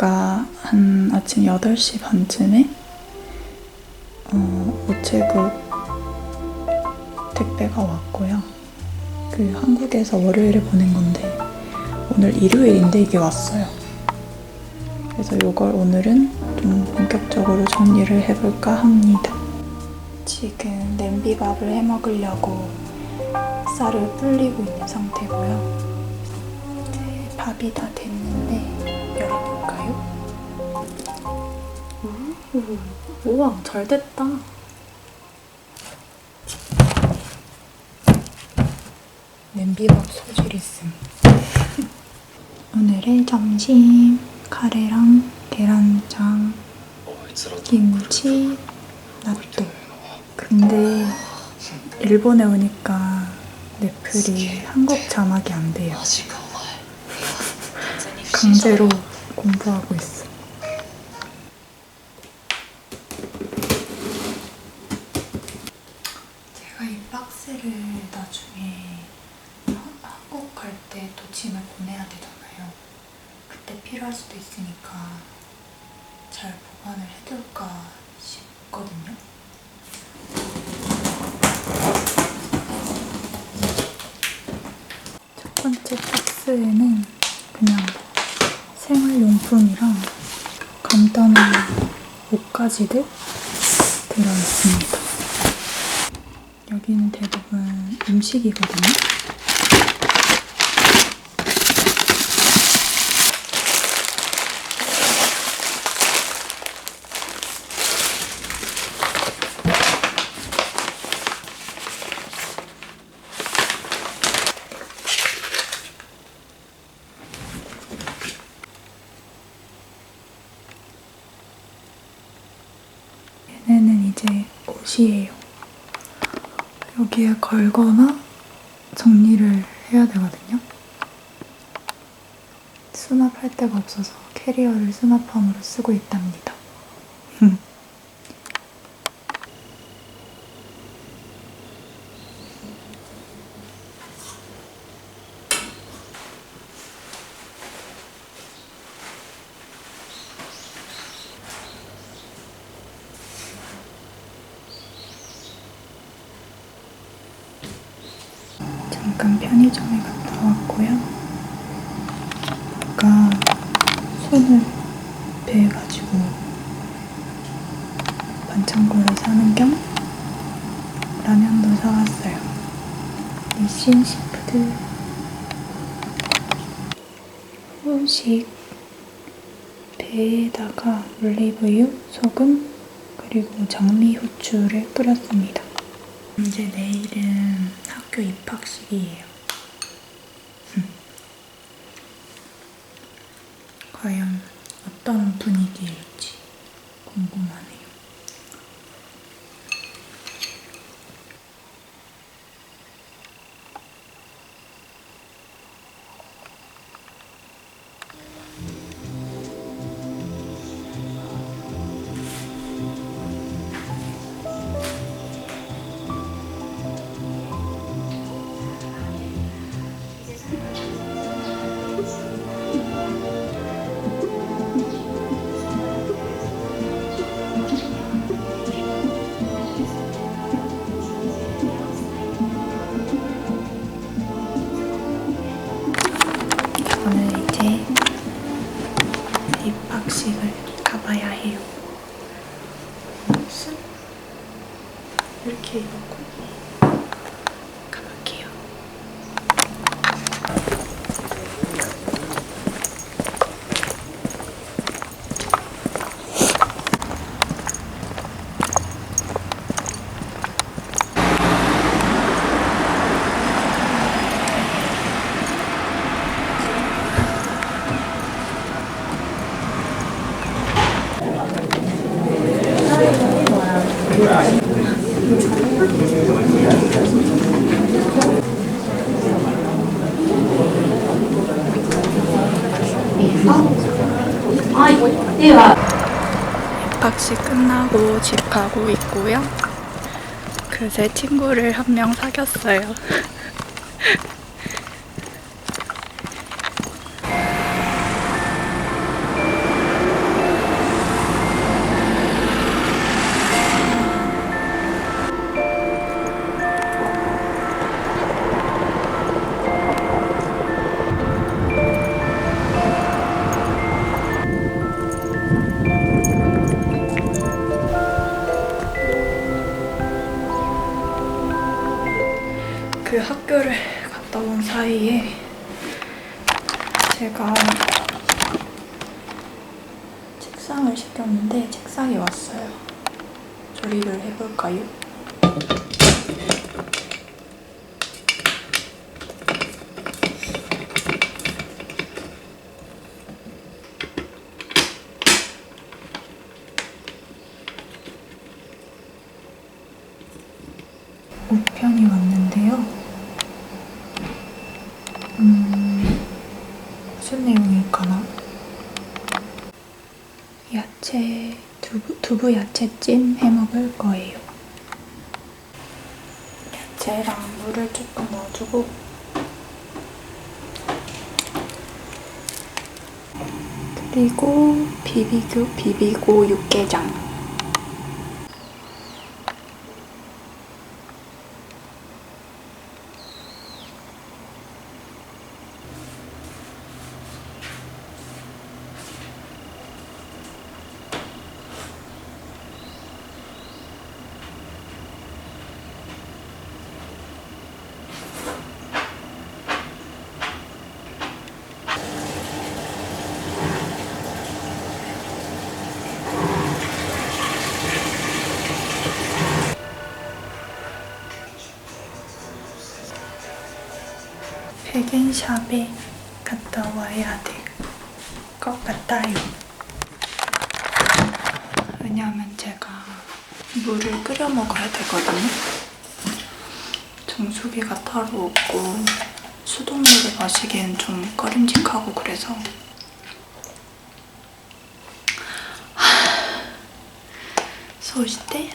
아까 한 아침 8시 반쯤에 어, 우체국 택배가 왔고요. 그 한국에서 월요일에 보낸 건데 오늘 일요일인데 이게 왔어요. 그래서 이걸 오늘은 좀 본격적으로 정리를 해볼까 합니다. 지금 냄비밥을 해 먹으려고 쌀을 불리고 있는 상태고요. 이제 밥이 다 됐는데? 오, 우와 잘 됐다. 냄비밥 소질 있음. 오늘의 점심 카레랑 계란장, 김치,納豆. 근데 일본에 오니까 넷플이 한국 자막이 안 돼요. 강제로 공부하고 있어. 제가 이 박스를 나중에 한- 한국 갈 때 또 짐을 보내야 되잖아요. 그때 필요할 수도 있으니까 잘 보관을 해둘까 싶거든요. 첫 번째 박스에는 그냥 생활용품이랑 간단한 옷가지들 들어있습니다. 여기는 대부분 음식이거든요. 얘네는 이제 옷이에요. 여기에 걸거나 정리를 해야 되거든요. 수납할 데가 없어서 캐리어를 수납함으로 쓰고 있답니다. 잠깐 편의점에 갔다 왔고요. 아까 손을 베가지고 반창고를 사는 겸 라면도 사왔어요. 니신 시푸드 후식 배에다가 올리브유, 소금, 그리고 장미 후추를 뿌렸습니다. 이제 내일은 학교 입학식이에요. 과연 어떤 분위기일지 궁금하네 입학식 끝나고 집 가고 있고요. 그새 친구를 한 명 사귀었어요. 학교를 갔다 온 사이에 제가 책상을 시켰는데 책상이 왔어요. 조리를 해볼까요? 우편이 왔는데요. 음, 무슨 내용일까나? 야채, 두부, 두부 야채찜 해 먹을 거예요. 야채랑 물을 조금 넣어주고 그리고 비비고 비비고 육개장 백엔샵에 갔다 와야 될 것 같아요. 왜냐하면 제가 물을 끓여 먹어야 되거든요. 정수기가 따로 없고 수돗물을 마시기엔 좀 꺼림직하고 그래서 소시대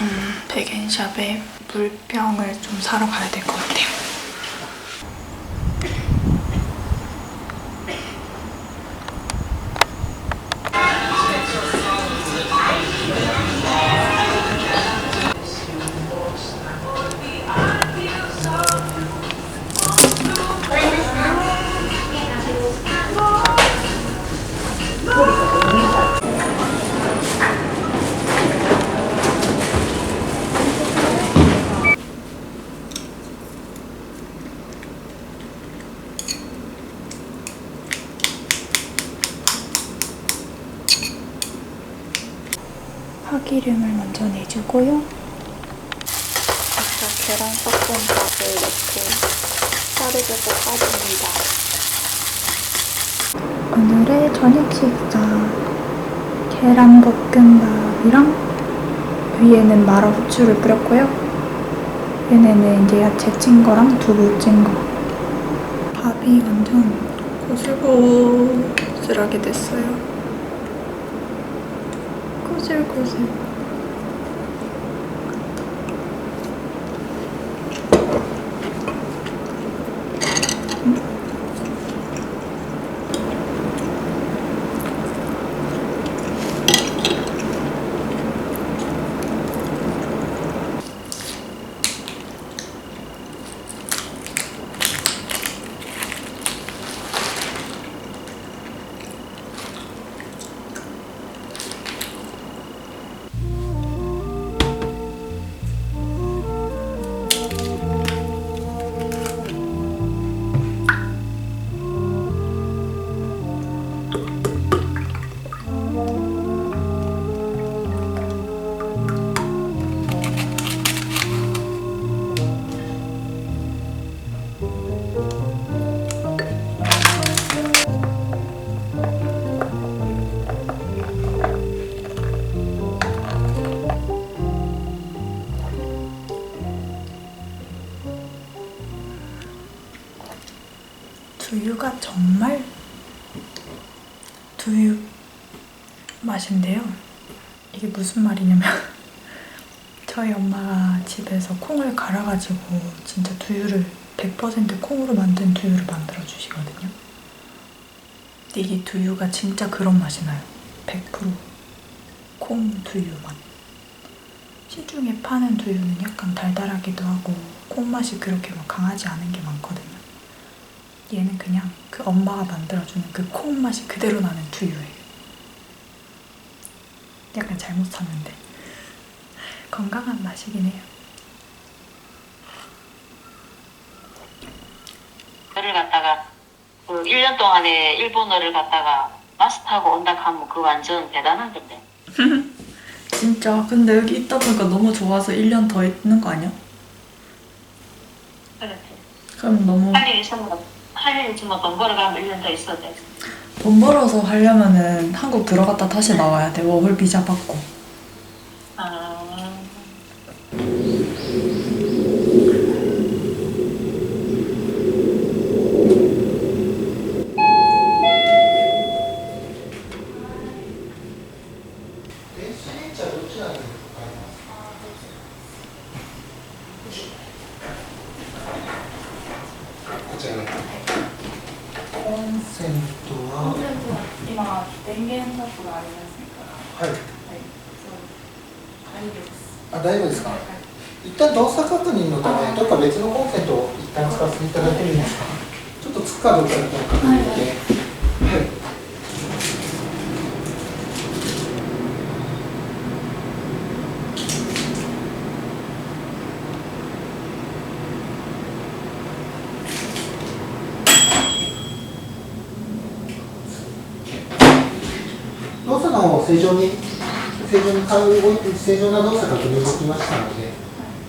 음, 백엔샵에 물병을 좀 사러 가야 될 것 같아요. 파기름을 먼저 내주고요. 아까 계란 섞은 밥을 넣고 쌀을 볶아줍니다. 오늘의 저녁 식사 계란 볶음밥이랑 위에는 마라 후추를 뿌렸고요. 얘네는 이제 야채 찐 거랑 두부 찐 거. 밥이 완전 고슬고슬하게 됐어요. What's your cousin? 맛인데요. 이게 무슨 말이냐면 저희 엄마가 집에서 콩을 갈아가지고 진짜 두유를 100% 콩으로 만든 두유를 만들어 주시거든요. 이게 두유가 진짜 그런 맛이 나요. 100%콩 두유 맛. 시중에 파는 두유는 약간 달달하기도 하고 콩 맛이 그렇게 막 강하지 않은 게 많거든요. 얘는 그냥 그 엄마가 만들어주는 그 콩 맛이 그대로 나는 두유예요. 약간 잘못 샀는데 건강한 맛이긴 해요. 그를 갖다가 그 1년 동안에 일본어를 갖다가 마스터하고 온다 하면 그 완전 대단한 건데. 진짜 근데 여기 있다 보니까 너무 좋아서 1년 더 있는 거 아니야? 그렇지. 그럼 너무 할 일 있으면 할일 있으면 돈 벌어가면 1년 더 있어도 돼. 돈 벌어서 하려면은 한국 들어갔다 다시 나와야 돼. 워홀 비자 받고 確認のため、どっか別のコンセントを一旦使わせていただいてもいいですか。ちょっとつくかどうかだけ確認で。はい。動作の方正常に正常に顔動いて正常な動作確認できましたので、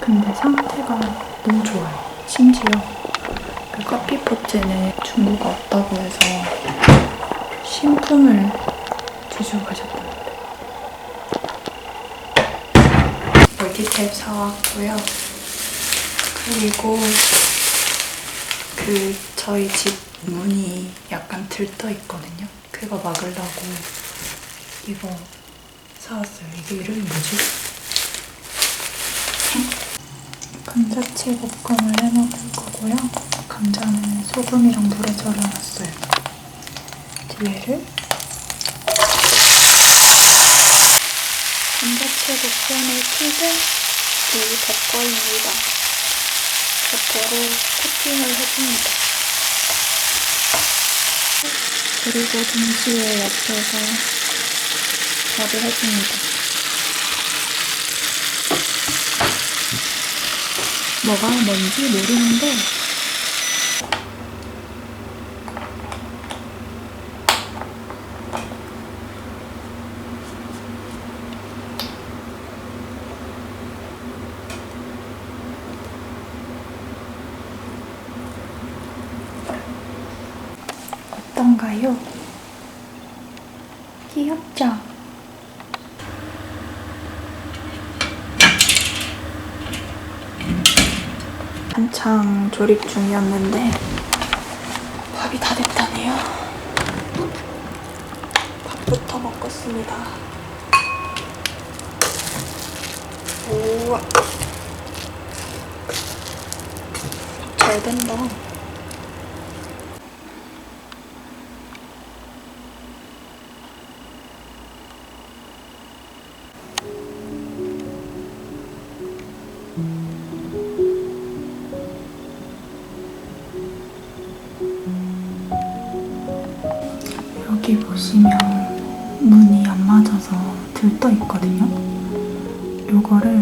근데 상태가 너무 좋아요. 심지어 그 커피 포트는 중고가 없다고 해서 신품을 주시고 가셨다는데. 멀티탭 사왔고요. 그리고 그 저희 집 문이 약간 들떠 있거든요. 그거 막으려고 이거 사왔어요. 이게 이름이 뭐지? 감자채 볶음을 해 먹을 거고요. 감자는 소금이랑 물에 절여놨어요. 뒤에를 감자채 볶음을 튀긴 이 덮거입니다. 덮거로 코팅을 해줍니다. 그리고 동시에 옆에서 밥을 해줍니다. 뭐가 뭔지 모르는데 어떤가요? 귀엽죠? 한창 조립 중이었는데 밥이 다 됐다네요. 밥부터 먹겠습니다. 우와. 잘 된다. 보시면 문이 안 맞아서 들떠 있거든요. 요거를